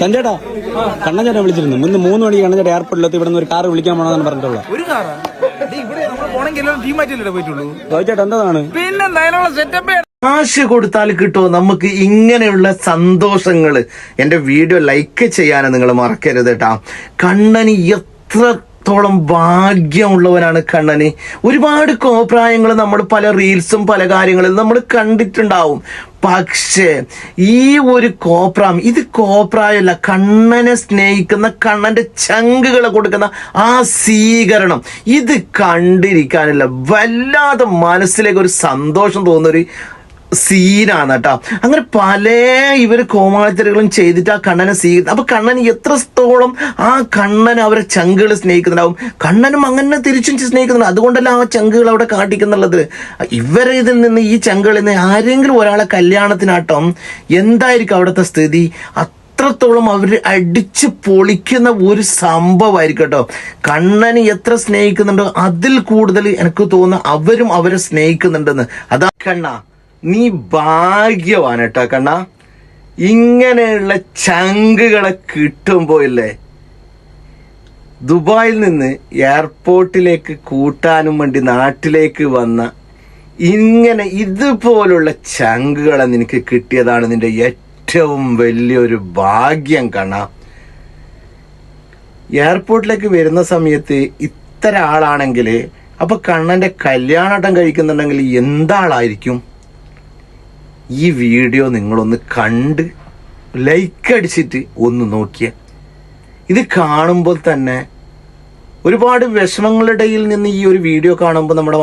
സഞ്ജേട്ടാ കണ്ണഞ്ചേട്ടൻ വിളിച്ചിരുന്നു. ഇന്ന് മൂന്ന് മണിക്ക് കണ്ണഞ്ചേട്ടൻ എയർപോർട്ടിലെത്തി ഇവിടെ നിന്ന് ഒരു കാർ വിളിക്കാൻ പോണെന്നാണ് പറഞ്ഞിട്ടുള്ളത്. ഒരു കാറാ? ഇവിടെ നമ്മൾ പോണെങ്കിൽ പോയിട്ടുള്ളൂ? എന്താണ്? പിന്നെ സെറ്റപ്പ് കാശ് കൊടുത്താൽ കിട്ടുമോ? നമുക്ക് ഇങ്ങനെയുള്ള സന്തോഷങ്ങൾ. എന്റെ വീഡിയോ ലൈക്ക് ചെയ്യാനും നിങ്ങൾ മറക്കരുത് കേട്ടാ കണ്ണന് എത്രത്തോളം ഭാഗ്യമുള്ളവനാണ് കണ്ണന്. ഒരുപാട് കോപ്രായങ്ങൾ നമ്മൾ പല റീൽസും പല കാര്യങ്ങളും നമ്മൾ കണ്ടിട്ടുണ്ടാവും. പക്ഷേ ഈ ഒരു കോപ്രാം ഇത് കോപ്രായമല്ല കണ്ണനെ സ്നേഹിക്കുന്ന കണ്ണന്റെ ചങ്കുകളെ കൊടുക്കുന്ന ആ സ്വീകരണം ഇത് കണ്ടിരിക്കാനല്ല വല്ലാതെ മനസ്സിലേക്ക് ഒരു സന്തോഷം തോന്നുന്ന ഒരു സീനാണ് കേട്ടോ. അങ്ങനെ പല ഇവർ കോമാളിത്തരകളും ചെയ്തിട്ട് ആ കണ്ണനെ സ്വീകരിക്കും അപ്പൊ കണ്ണൻ എത്രത്തോളം ആ കണ്ണൻ അവരെ ചങ്കുകൾ സ്നേഹിക്കുന്നുണ്ടാവും. കണ്ണനും അങ്ങനെ തിരിച്ചും സ്നേഹിക്കുന്നുണ്ട്. അതുകൊണ്ടല്ല ആ ചങ്കുകൾ അവിടെ കാട്ടിക്കുന്നുള്ളത്. ഇവരെ ഇതിൽ നിന്ന് ഈ ചങ്കുകളിൽ നിന്ന് ആരെങ്കിലും ഒരാളെ കല്യാണത്തിനാട്ടം എന്തായിരിക്കും അവിടുത്തെ സ്ഥിതി? അത്രത്തോളം അവർ അടിച്ച് പൊളിക്കുന്ന ഒരു സംഭവമായിരിക്കും കേട്ടോ. കണ്ണന് എത്ര സ്നേഹിക്കുന്നുണ്ടോ അതിൽ കൂടുതൽ എനിക്ക് തോന്നുന്നു അവരും അവരെ സ്നേഹിക്കുന്നുണ്ടെന്ന്. അതാ കണ്ണ. നീ ഭാഗ്യവാൻ കേട്ടോ കണ്ണ. ഇങ്ങനെയുള്ള ചങ്കുകളെ കിട്ടുമ്പോ ഇല്ലേ ദുബായിൽ നിന്ന് എയർപോർട്ടിലേക്ക് കൂട്ടാനും വേണ്ടി നാട്ടിലേക്ക് വന്ന ഇങ്ങനെ ഇതുപോലുള്ള ചങ്കുകളെ നിനക്ക് കിട്ടിയതാണ് നിന്റെ ഏറ്റവും വലിയൊരു ഭാഗ്യം കണ്ണ. എയർപോർട്ടിലേക്ക് വരുന്ന സമയത്ത് ഇത്ര ആളാണെങ്കിൽ അപ്പൊ കണ്ണന്റെ കല്യാണട്ടം കഴിക്കുന്നുണ്ടെങ്കിൽ എന്താളായിരിക്കും? ഈ വീഡിയോ നിങ്ങളൊന്ന് കണ്ട് ലൈക്ക് അടിച്ചിട്ട് ഒന്ന് നോക്കിയ. ഇത് കാണുമ്പോൾ തന്നെ ഒരുപാട് വിഷമങ്ങളുടെ ഇടയിൽ നിന്ന് ഈ ഒരു വീഡിയോ കാണുമ്പോൾ നമ്മുടെ